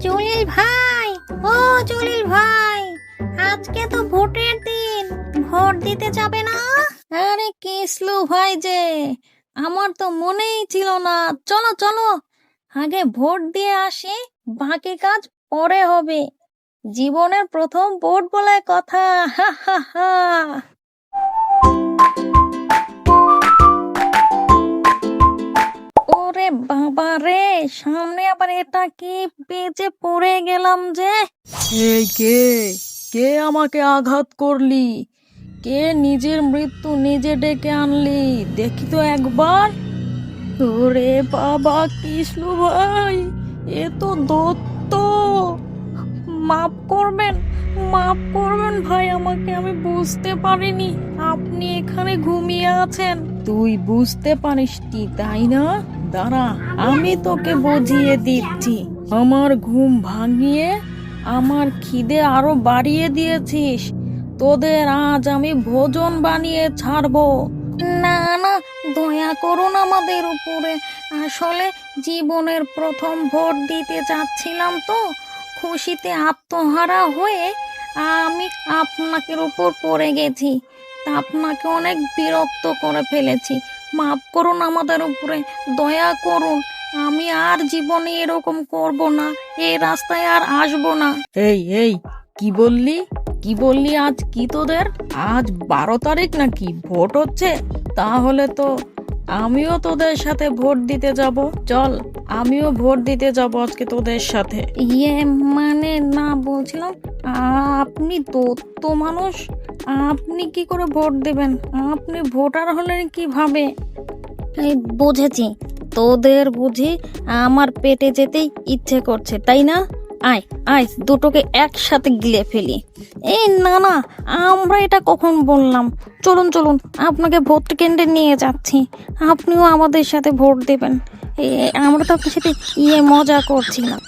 জলিল ভাই, ও জলিল ভাই, আজকে তো ভোটের দিন, ভোট দিতে যাবে না? আরে কিসলু ভাই যে, আমার তো মনেই ছিল না। চলো চলো, আগে ভোট দিয়ে আসি, বাকি কাজ পরে হবে। জীবনের প্রথম ভোট বলে কথা, হা হা হা। সামনে আবার এটা কি বেজে পড়ে গেলাম যে? কে কে আমাকে আঘাত করলি? কে নিজের মৃত্যু নিজে ডেকে আনলি? দেখি তো একবার। ওরে বাবা, কৃষ্ণ ভাই, এ তো দত্ত। মাফ করবেন মাফ করবেন ভাই, আমাকে আমি বুঝতে পারিনি। আপনি এখানে ঘুমিয়ে আছেন। তুই বুঝতে পারিসনি, তাই না? দাঁড়া, আমি তোকে বুঝিয়ে দিচ্ছি। আমার ঘুম ভাঙিয়ে আমার খিদে আরও বাড়িয়ে দিয়েছিস। তোদের আজ আমি ভোজন বানিয়ে ছাড়বো। না না, দয়া করুন আমাদের উপরে। আসলে জীবনের প্রথম ভোট দিতে যাচ্ছিলাম তো। খুশিতে আত্মহারা হয়ে আমি আপনাকে উপর পড়ে গেছি। আপনাকে অনেক বিরক্ত করে ফেলেছি। মাফ করুন আমাদের উপরে দয়া করুন। আমি আর জীবনে এরকম করব না এই রাস্তায় আর আসব না। এই এই কি বললি? কি বললি আজ কি তোদের? আজ বারো তারিখ নাকি? ভোট হচ্ছে? তাহলে তো আমিও তোদের সাথে ভোট দিতে যাব। চল আমিও ভোট দিতে যাব আজকে তোদের সাথে। ইয়ে মানে না বলছিলাম আপনি দত্ত মানুষ? আপনি কি করে ভোট দেবেন? আপনি ভোটার হলেন কীভাবে এই বুঝেছি। তোদের বুঝি আমার পেটে যেতেই ইচ্ছে করছে, তাই না? আয় আয়, দুটোকে একসাথে গিলে ফেলি। এই না না, আমরা এটা কখন বললাম? চলুন চলুন, আপনাকে ভোট কেন্দ্রে নিয়ে যাচ্ছি। আপনিও আমাদের সাথে ভোট দেবেন। আমরা তো আপনার সাথে ইয়ে মজা করছিলাম